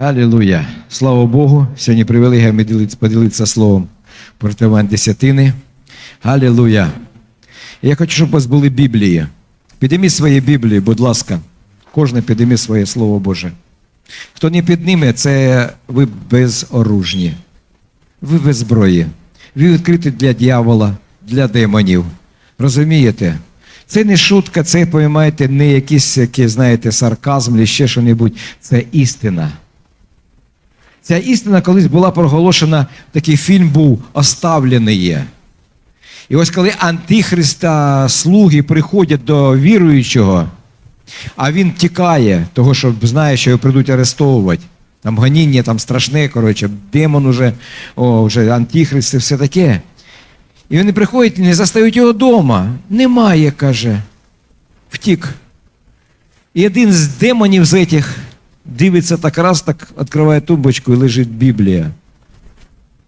Алілуя! Слава Богу! Сьогодні привілегія поділитися словом про десятини. Алілуя! Я хочу, щоб у вас були Біблії. Підніміть свої Біблії, будь ласка. Кожен підніме своє Слово Боже. Хто не підніме, це ви безоружні. Ви без зброї. Ви відкриті для дьявола, для демонів. Розумієте? Це не шутка, це, поймаєте, не якийсь, який, знаєте, сарказм чи ще що-небудь. Це істина. Ця істина колись була проголошена, такий фільм був «Оставлений». Є». І ось коли антихриста слуги приходять до віруючого, а він тікає, того, що знає, що його прийдуть арестовувати. Там гоніння, там страшне, коротше, демон уже, о, вже антихрист і все таке. І вони приходять і не застають його вдома. Немає, каже. Втік. І один з демонів з этих дивиться так раз, так відкриває тумбочку і лежить Біблія.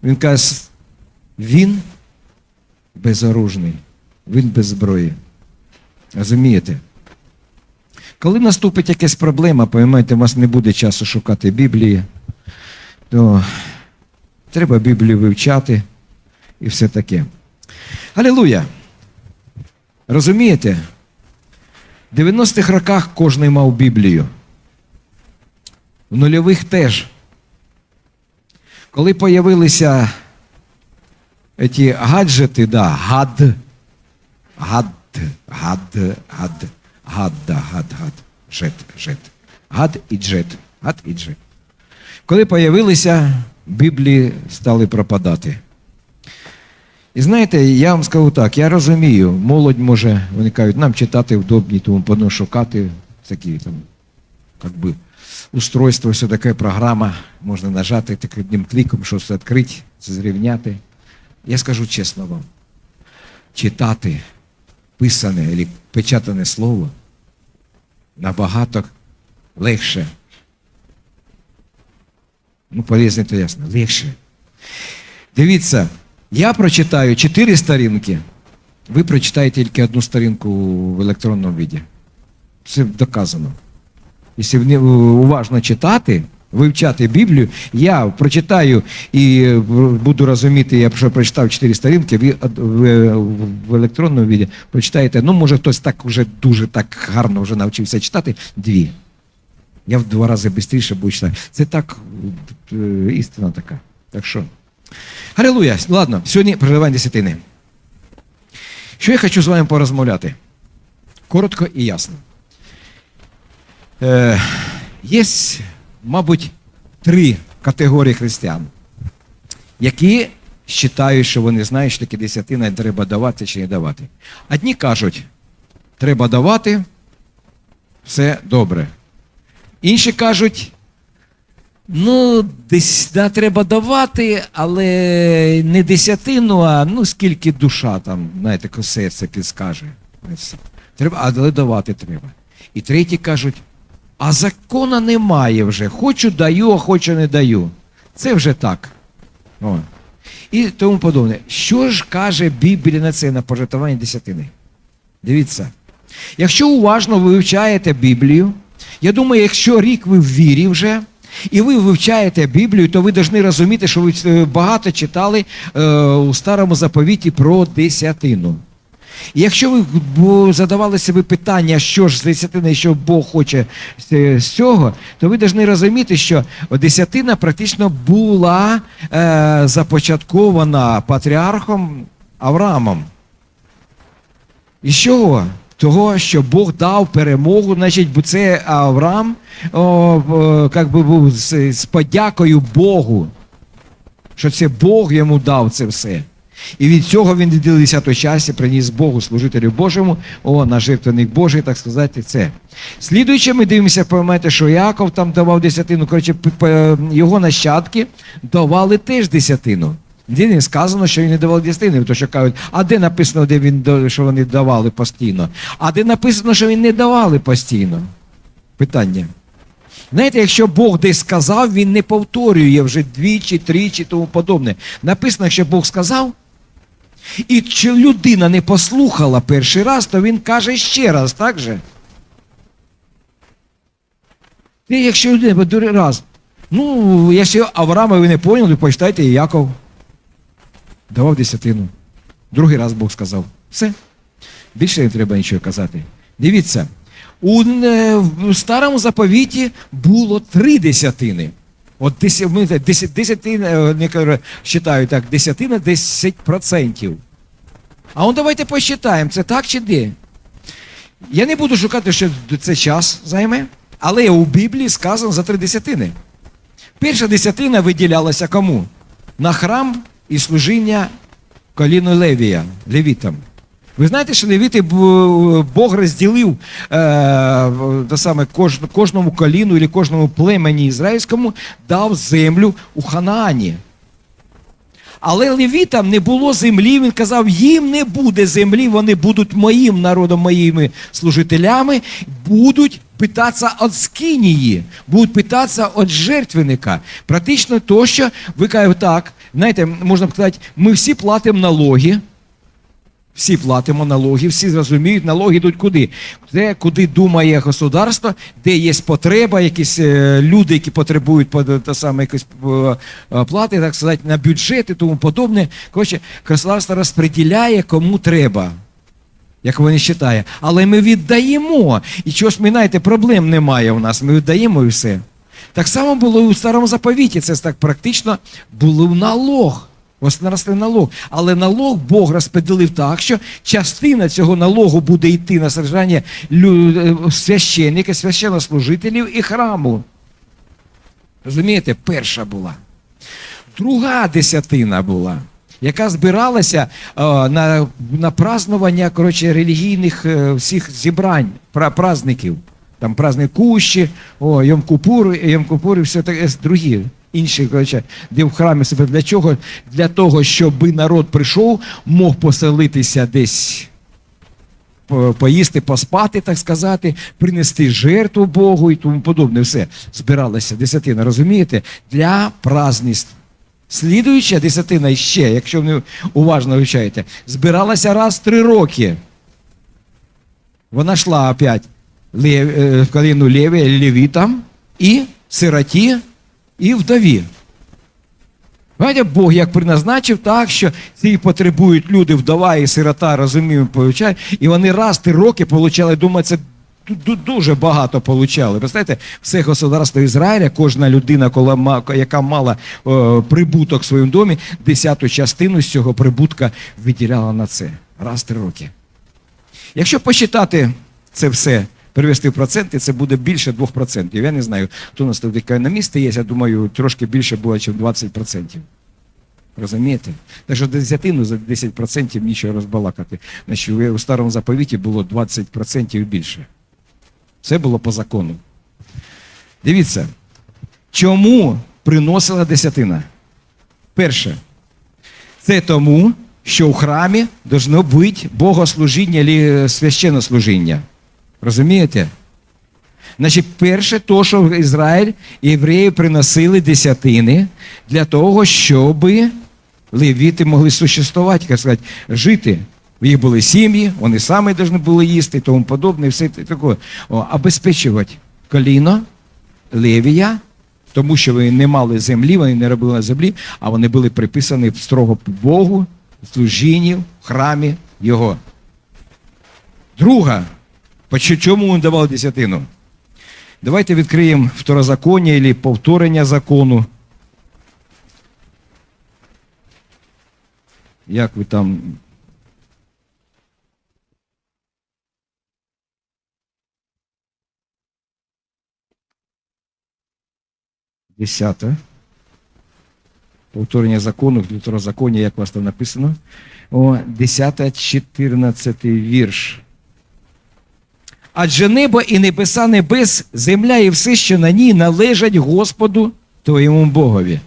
Він каже, він безоружний, він без зброї. Розумієте? Коли наступить якась проблема, поймайте, у вас не буде часу шукати Біблії, то треба Біблію вивчати і все таке. Алілуя! Розумієте? В 90-х роках кожен мав Біблію. В нульових теж. Коли появилися ці гаджети, да, гад, гад, гад, гад, гад, да, гад, гад, жет, жет. Гад і джет. Гад і джет. Коли появилися, Біблії стали пропадати. І знаєте, я вам скажу так, я розумію, молодь може, вони кажуть, нам читати вдобні, тому подно шукати такі там, як би, устройство, все таке програма, можна нажати так одним кліком, щось відкрити, зрівняти. Я скажу чесно вам, читати писане або печатане слово набагато легше. Ну, полезне то ясно, легше. Дивіться, я прочитаю чотири сторінки, ви прочитаєте тільки одну сторінку в електронному віді. Це доказано. Якщо уважно читати, вивчати Біблію, я прочитаю і е, буду розуміти, я що прочитав чотири сторінки, ви в, в електронному віді прочитаєте, ну, може, хтось так вже дуже так гарно вже навчився читати, дві. Я в два рази швидше буду читати. Це так е, істина така. Так що. Алілуя. Ладно, сьогодні проживання десятини. Що я хочу з вами порозмовляти? Коротко і ясно. Е, є, мабуть, три категорії християн, які вважають, що вони знають, що таке десятина треба давати чи не давати. Одні кажуть, треба давати, все добре. Інші кажуть, ну, десь да, треба давати, але не десятину, а ну скільки душа там, знаєте, серце підскаже. Треба, але давати треба. І треті кажуть, а закона немає вже. Хочу даю, а хочу не даю. Це вже так. О. І тому подобне. Що ж каже Біблія на це на пожертвування десятини? Дивіться. Якщо уважно ви вивчаєте Біблію, я думаю, якщо рік ви в вірі вже, і ви вивчаєте Біблію, то ви повинні розуміти, що ви е, багато читали е, у старому заповіті про десятину. І якщо ви задавали собі питання, що ж з десятини, що Бог хоче з з цього, то ви повинні розуміти, що десятина практично була е, започаткована патріархом Авраамом. І з чого? Того, що Бог дав перемогу, значить, бо це Авраам о, о, як би був з, з подякою Богу, що це Бог йому дав це все. І від цього він відділив 10 часі, приніс Богу, служителю Божому, о, на жертвенник Божий, так сказати, це. Слідуючи, ми дивимося, поймете, що Яков там давав десятину, коротше, його нащадки давали теж десятину. Де не сказано, що він не давав десятини, тому що кажуть, а де написано, де він, що вони давали постійно? А де написано, що він не давали постійно? Питання. Знаєте, якщо Бог десь сказав, він не повторює вже двічі, тричі, тому подобне. Написано, якщо Бог сказав, і чи людина не послухала перший раз, то він каже ще раз, так же? Ти, якщо людина другий раз Ну, якщо Авраама ви не поняли, почитайте Яков. Давав десятину. Другий раз Бог сказав. Все. Більше не треба нічого казати. Дивіться, у е, старому заповіті було три десятини. От десять, ми, так, десять, десятина, е, не кажу, так, десятина 10%. А он давайте посчитаємо, це так чи де? Я не буду шукати, що це час займе, але у Біблії сказано за три десятини. Перша десятина виділялася кому? На храм і служіння коліну Левія, левітам. Ви знаєте, що левіти Бог розділив е, саме, кож, кожному коліну і кожному племені ізраїльському дав землю у Ханаані. Але левітам не було землі, він казав, їм не буде землі, вони будуть моїм народом, моїми служителями, будуть питатися від скинії, будуть питатися від жертвенника. Практично то, що ви кажете так, знаєте, можна сказати, ми всі платимо налоги, всі платимо налоги, всі зрозуміють, налоги йдуть куди? Де, куди думає государство, де є потреба, якісь е, люди, які потребують по- те саме якось е, е, плати, так сказати, на бюджет і тому подобне. Коротше, государство розподіляє кому треба. Як вони вважає. Але ми віддаємо. І чогось ми, знаєте, проблем немає у нас. Ми віддаємо і все. Так само було і у старому заповіті. Це так практично був налог. Ось наросли налог. Але налог Бог розподілив так, що частина цього налогу буде йти на содержання е, священнослужителів і храму. Розумієте, перша була. Друга десятина була, яка збиралася е, на, на празднування коротше, релігійних е, всіх зібрань, пра, праздників. Там праздник Кущі, о, Йом-Купур, Йом-Купур і все таке другі. Інші, коротше, де в храмі себе. Для чого? Для того, щоб народ прийшов, мог поселитися десь поїсти, поспати, так сказати, принести жертву Богу і тому подобне. Все збиралося десятина, розумієте? Для праздництв. Слідуюча десятина ще, якщо ви уважно вивчаєте, збиралася раз в три роки. Вона йшла опять е, в коліну Леві, левітам і сироті, і вдові. Знаєте, Бог як призначив так, що ці потребують люди, вдова і сирота, розуміємо, получають, і вони раз три роки получали, думаю, це ду- ду- дуже багато. Ви знаєте, все государство Ізраїля, кожна людина, яка мала прибуток в своєму домі, десяту частину з цього прибутка виділяла на це. Раз три роки. Якщо посчитати це все, перевести в проценти, це буде більше 2%. Я не знаю, хто у нас тут економісти є, я думаю, трошки більше було, ніж 20%. Розумієте? Так що десятину за 10% нічого розбалакати. Значить, у старому заповіті було 20% більше. Це було по закону. Дивіться, чому приносила десятина? Перше, це тому, що в храмі должно бути богослужіння або священнослужіння. Розумієте? Значить, перше, то, що в Ізраїль євреї приносили десятини для того, щоб левіти могли существувати, як сказати, жити. У їх були сім'ї, вони самі повинні були їсти і тому подобне, і все таке. О, обезпечувати коліно, левія, тому що вони не мали землі, вони не робили землі, а вони були приписані строго Богу, служінні, в храмі Його. Друга, чому він давав десятину? Давайте відкриємо второзаконня або повторення закону. Як ви там. Десяте. Повторення закону, второзаконня, як у вас там написано. О, 10, 14 вірш. Адже небо і небеса небес, земля і все, що на ній належать Господу твоєму Богові.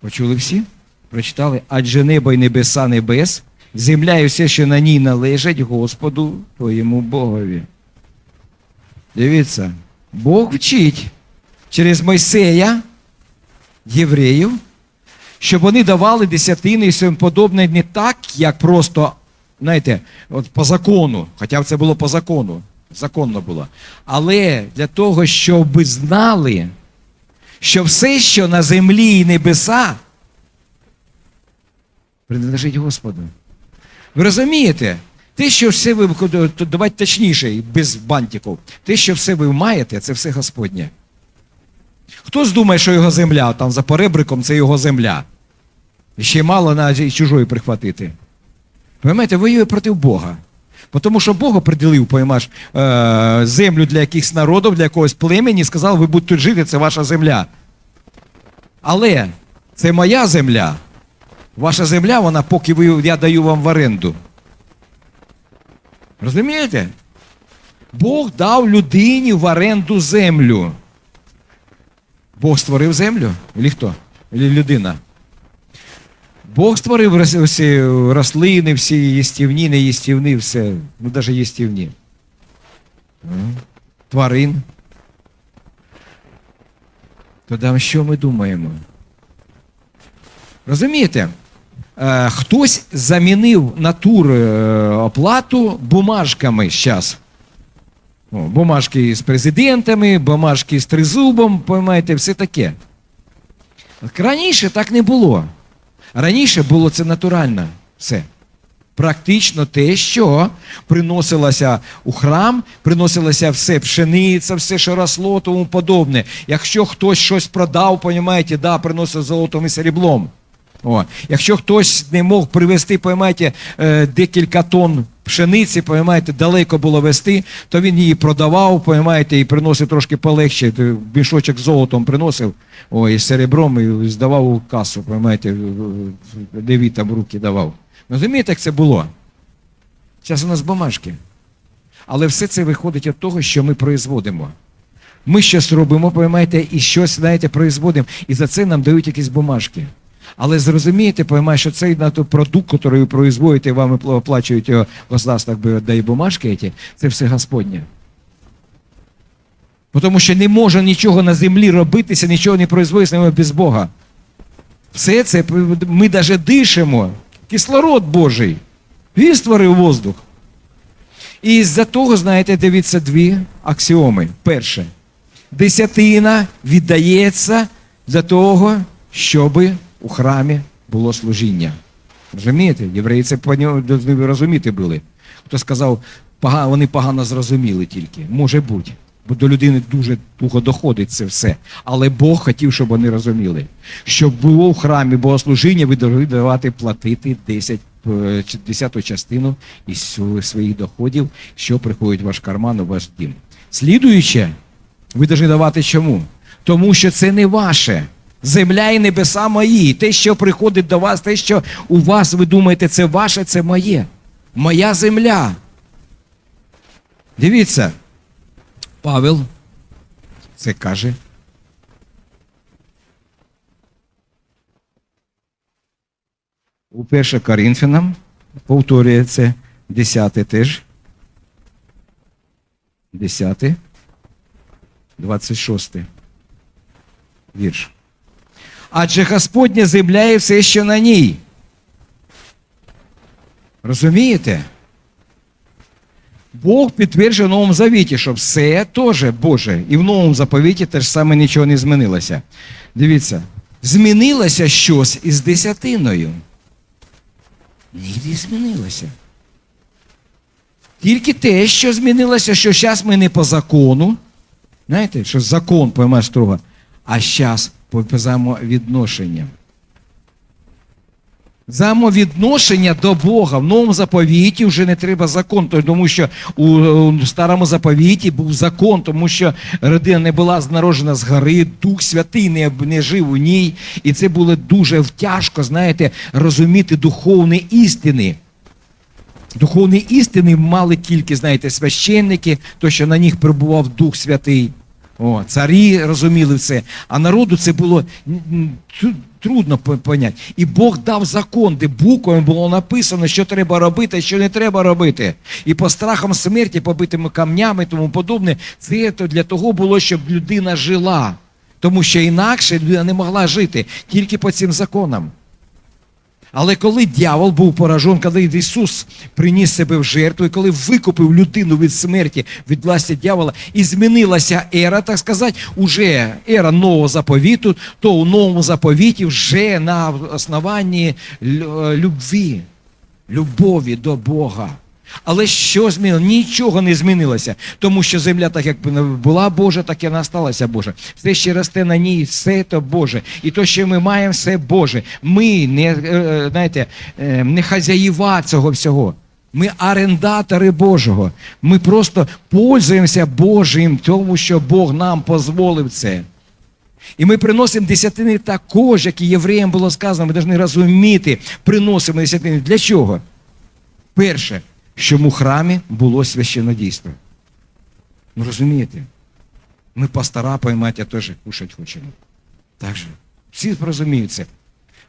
Почули всі? Прочитали? Адже небо і небеса небес, земля і все, що на ній належать Господу твоєму Богові. Дивіться, Бог вчить через Мойсея євреїв, щоб вони давали десятини і все подобне не так, як просто, знаєте, от по закону, хоча це було по закону. законно було. Але для того, щоб знали, що все, що на землі і небеса, принадлежить Господу. Ви розумієте? Те, що все ви, давайте точніше, без бантиків, те, що все ви маєте, це все Господнє. Хтось думає, що його земля, там за поребриком це його земля. Ще мало на чужої прихватити. Понимаєте, воює проти Бога. Тому що Бог определив, поймаш, е, землю для якихось народів, для якогось племені, і сказав, ви будете тут жити, це ваша земля. Але це моя земля. Ваша земля, вона поки ви, я даю вам в оренду. Розумієте? Бог дав людині в оренду землю. Бог створив землю? Или хто? Или людина? Бог створив всі рослини, всі їстівні, неїстівні, все. Ну, навіть їстівні. Тварин. Тоді що ми думаємо? Розумієте? Е, хтось замінив натур е, оплату бумажками зараз. Бумажки з президентами, бумажки з тризубом, поймаєте, все таке. Раніше так не було. Раніше було це натурально все. Практично те, що приносилося у храм, приносилося все пшениця, все, що росло, тому подобне. Якщо хтось щось продав, понімаєте, да, приносив золотом і сріблом. О. Якщо хтось не мог привезти, поймаєте, е, декілька тонн пшениці, поймаєте, далеко було вести, то він її продавав, поймаєте, і приносив трошки полегше, то мішочок з золотом приносив, о, і з серебром, і здавав у касу, поймаєте, левітам в руки давав. Розумієте, як це було? Зараз у нас бумажки. Але все це виходить від того, що ми производимо. Ми щось робимо, поймаєте, і щось, знаєте, производимо, і за це нам дають якісь бумажки. Але зрозумієте, поймаєте, що цей продукт, який ви производите, вам і оплачують його государство, якби дає бумажки, ці, це все Господнє. Тому що не може нічого на землі робитися, нічого не производиться без Бога. Все це ми навіть дишимо. Кислород Божий. Він створив воздух. І з-за того, знаєте, дивіться дві аксіоми. Перше, десятина віддається для того, щоб у храмі було служіння. Розумієте? Євреї це повинні розуміти були. Хто сказав, «Пога- вони погано зрозуміли тільки. Може бути. Бо до людини дуже туго доходить це все. Але Бог хотів, щоб вони розуміли. Щоб було в храмі богослужіння, ви повинні давати платити 10, е, 10 частину із своїх доходів, що приходить в ваш карман, у ваш дім. Слідуюче, ви повинні давати чому? Тому що це не ваше. Земля і небеса мої. Те, що приходить до вас, те, що у вас, ви думаєте, це ваше, це моє. Моя земля. Дивіться, Павел це каже. У 1 Коринфянам повторює це 10 теж. 10, 26 вірш. Адже Господня земля і все, що на ній. Розумієте? Бог підтверджує в Новому Завіті, що все теж Боже. І в Новому заповіті теж саме нічого не змінилося. Дивіться, змінилося щось із десятиною. Ні, не змінилося. Тільки те, що змінилося, що зараз ми не по закону. Знаєте, що закон поймає строго, а зараз по взаємовідношенням. Взаємовідношення до Бога в новому заповіті вже не треба закон, тому що у, старому заповіті був закон, тому що родина не була народжена з гори, Дух Святий не, не жив у ній, і це було дуже тяжко, знаєте, розуміти духовні істини. Духовні істини мали тільки, знаєте, священники, то що на них прибував Дух Святий. О, царі розуміли все. А народу це було трудно по- поняти. І Бог дав закон, де буквами було написано, що треба робити, що не треба робити. І по страхам смерті, побитими камнями і тому подобне, це для того було, щоб людина жила. Тому що інакше людина не могла жити тільки по цим законам. Але коли дьявол був поражен, коли Ісус приніс себе в жертву, і коли викупив людину від смерті, від власті дьявола, і змінилася ера, так сказати, уже ера нового заповіту, то у новому заповіті вже на основанні любві, любові до Бога. Але що змінилося? Нічого не змінилося, тому що земля, так як була Божа, так і вона сталася Божа. Все, що росте на ній, все то Боже. І то, що ми маємо, все Боже. Ми не, е, знаєте, е, не хазяїва цього всього. Ми орендатори Божого. Ми просто пользуємося Божим, тому що Бог нам дозволив це. І ми приносимо десятини також, як і євреям було сказано, ми повинні розуміти, приносимо десятини. Для чого? Перше, щоб у храмі було священодійство. Ну розумієте? Ми пастора, поймайте, теж кушать хочемо. Так же. Всі розуміють це.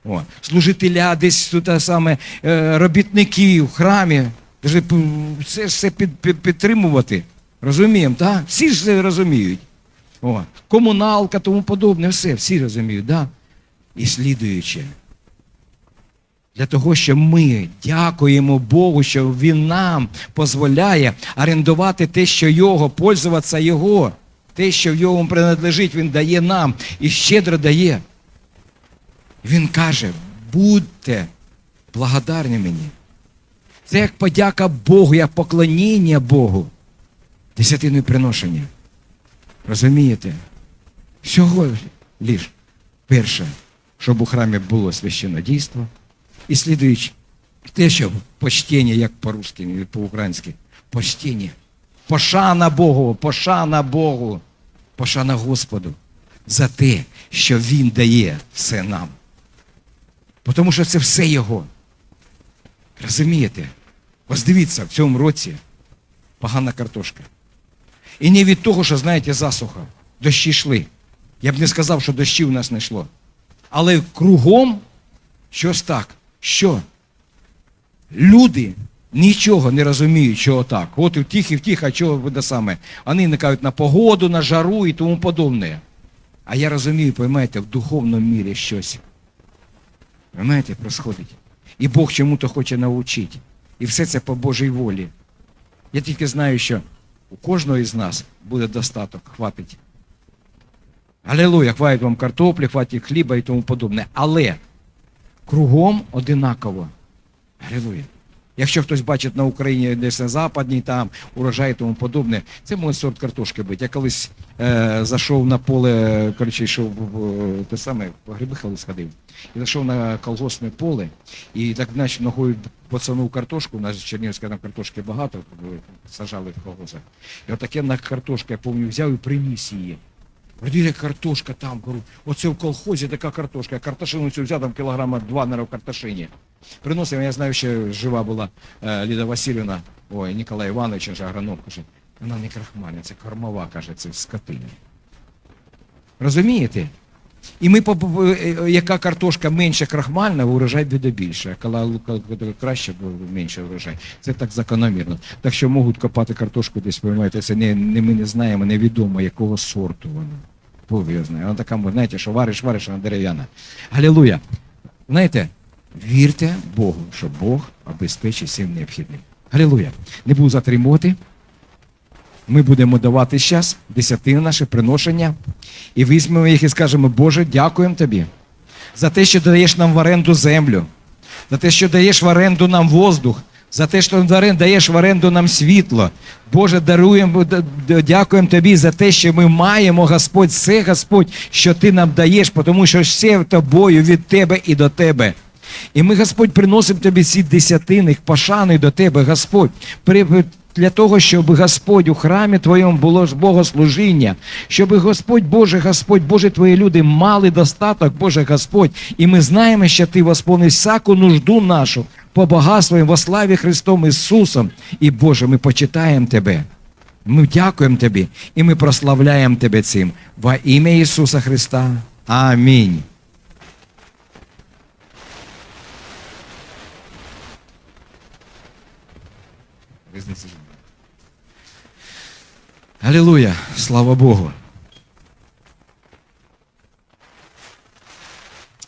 О. Служителя, десь тут саме е, робітники в храмі. Це ж все під, під, підтримувати. Розуміємо, так? Всі ж це розуміють. О. Комуналка, тому подобне, все, всі розуміють, да? І слідуюче. Для того, що ми дякуємо Богу, що Він нам дозволяє орендувати те, що Його, пользуватися Його. Те, що Йому принадлежить, Він дає нам і щедро дає. Він каже: будьте благодарні мені. Це як подяка Богу, як поклоніння Богу. Десятине приношення. Розумієте? Всього лиш. Перше, щоб у храмі було священодійство. І слідуючи, те, що почтення, як по-русски, по-українськи, почтення. Пошана Богу, пошана Богу, пошана Господу за те, що Він дає все нам. Тому що це все Його. Розумієте? Ось дивіться, в цьому році погана картошка. І не від того, що, знаєте, засуха. Дощі йшли. Я б не сказав, що дощі у нас не йшло. Але кругом щось так. Що? Люди нічого не розуміють, що отак. От і втіх, і втіх, а чого буде саме. Вони никають на погоду, на жару і тому подобне. А я розумію, поймаєте, в духовному мірі щось. Понимаєте, происходить. І Бог чому-то хоче навчити. І все це по Божій волі. Я тільки знаю, що у кожного із нас буде достаток, хватить. Алілуя, хватить вам картоплі, хватить хліба і тому подобне. Але кругом одинаково. Алілуя. Якщо хтось бачить на Україні десь на западній, там урожай і тому подобне, це може сорт картошки бути. Я колись е, зайшов на поле, коротше, йшов в те саме, по гриби колись сходив, і зайшов на колгоспне поле, і так наче ногою пацанув картошку, у нас в Чернігівська там картошки багато, е, сажали в колгоспах. І отаке на картошку, я пам'ятаю, взяв і приніс її. Роділя картошка там, кажу, оце в колхозі така картошка. Я картошину цю взяв, там кілограма два, на картошині. Приносив, я знаю, ще жива була е, Ліда Васильівна, ой, Ніколай Іванович, же агроном, каже, вона не крахмальна, це кормова, каже, це скотина. Розумієте? І ми, по- е, яка картошка менше крахмальна, урожай буде більше. А коли коли краще, буде менше урожай. Це так закономірно. Так що можуть копати картошку десь, поймаєте, це не, не, ми не знаємо, невідомо, якого сорту вона. Знає. Вона така, знаєте, що вариш, вариш, вона дерев'яна. Галілуя. Знаєте, вірте Богу, що Бог обезпечить всім необхідним. Галілуя. Не буду затримувати. Ми будемо давати зараз десятини наше приношення і візьмемо їх і скажемо, Боже, дякуємо тобі за те, що даєш нам в оренду землю, за те, що даєш в оренду нам воздух, за те, що даєш в оренду нам світло. Боже, даруємо, дякуємо тобі за те, що ми маємо, Господь, все, Господь, що ти нам даєш, тому що все тобою від тебе і до тебе. І ми, Господь, приносимо тобі ці десятини, пошани до тебе, Господь, для того, щоб Господь у храмі Твоєму було ж богослужіння, щоб Господь Боже, Господь, Боже, Твої люди мали достаток, Боже Господь. І ми знаємо, що Ти восполнив всяку нужду нашу по багатству во славі Христом Ісусом. І Боже, ми почитаємо Тебе. Ми дякуємо Тобі і ми прославляємо Тебе цим. Во ім'я Ісуса Христа. Амінь. Алілуя! Слава Богу!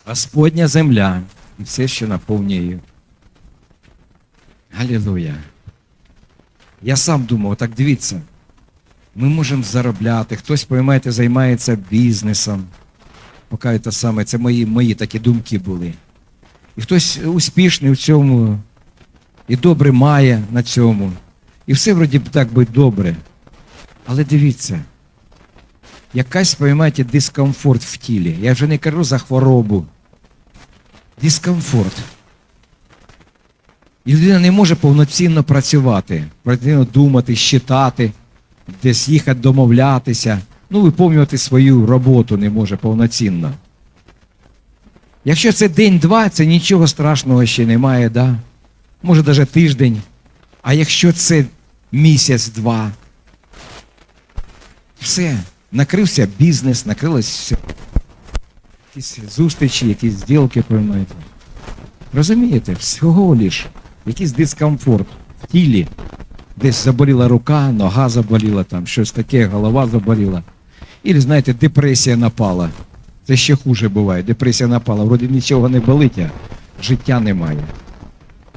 Господня земля і все, що наповнює її. Галілуя. Я сам думав, так дивіться, ми можемо заробляти, хтось, поймаєте, займається бізнесом. Поки це саме, це мої, мої такі думки були. І хтось успішний в цьому, і добре має на цьому. І все вроді так би добре. Але дивіться, якась, поймаєте, дискомфорт в тілі. Я вже не кажу за хворобу. Дискомфорт. І людина не може повноцінно працювати, повноцінно думати, щитати, десь їхати домовлятися, ну, виповнювати свою роботу не може повноцінно. Якщо це день-два, це нічого страшного ще немає, да? Може навіть тиждень. А якщо це місяць-два, все, накрився бізнес, накрилось все. Якісь зустрічі, якісь зділки приймаєте. Розумієте, всього лиш якийсь дискомфорт в тілі. Десь заболіла рука, нога заболіла, там, щось таке, голова заболіла. І, знаєте, депресія напала. Це ще хуже буває. Депресія напала. Вроді нічого не болить, а життя немає.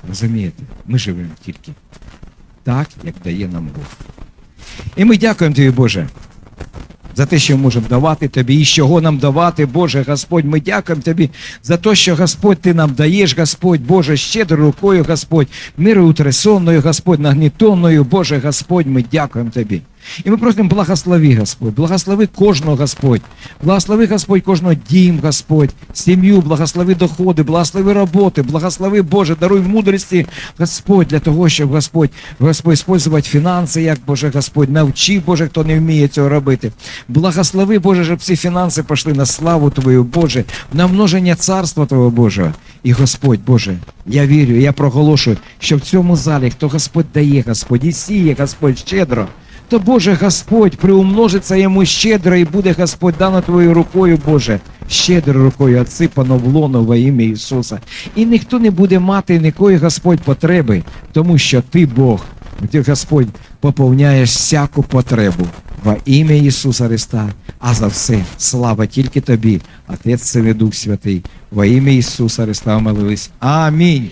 Розумієте? Ми живемо тільки так, як дає нам Бог. І ми дякуємо тобі, Боже, за те, що можемо давати тобі, і з чого нам давати, Боже Господь. Ми дякуємо тобі за те, що Господь ти нам даєш, Господь, Боже, щедрою рукою, Господь, мирою утрясонною, Господь, нагнітонною, Боже Господь, ми дякуємо тобі. І ми просимо благослови, Господь, благослови кожного Господь, благослови Господь кожного дім, Господь, сім'ю, благослови доходи, благослови роботи, благослови Боже, даруй мудрості, Господь, для того, щоб Господь, Господь, использувати фінанси, як Боже Господь, навчи, Боже, хто не вміє цього робити. Благослови, Боже, щоб ці фінанси пішли на славу Твою, Боже, на множення царства Твого Божого. І Господь, Боже, я вірю, я проголошую, що в цьому залі, хто Господь дає, Господь, і сіє, Господь, щедро, то Боже Господь приумножиться йому щедро і буде Господь дано Твоєю рукою, Боже, щедро рукою отсипано в лоно во ім'я Ісуса. І ніхто не буде мати нікої Господь потреби, тому що Ти Бог, ти Господь поповняєш всяку потребу во ім'я Ісуса Христа. А за все, слава тільки Тобі, Отець Син і Дух Святий, во ім'я Ісуса Христа молились. Амінь.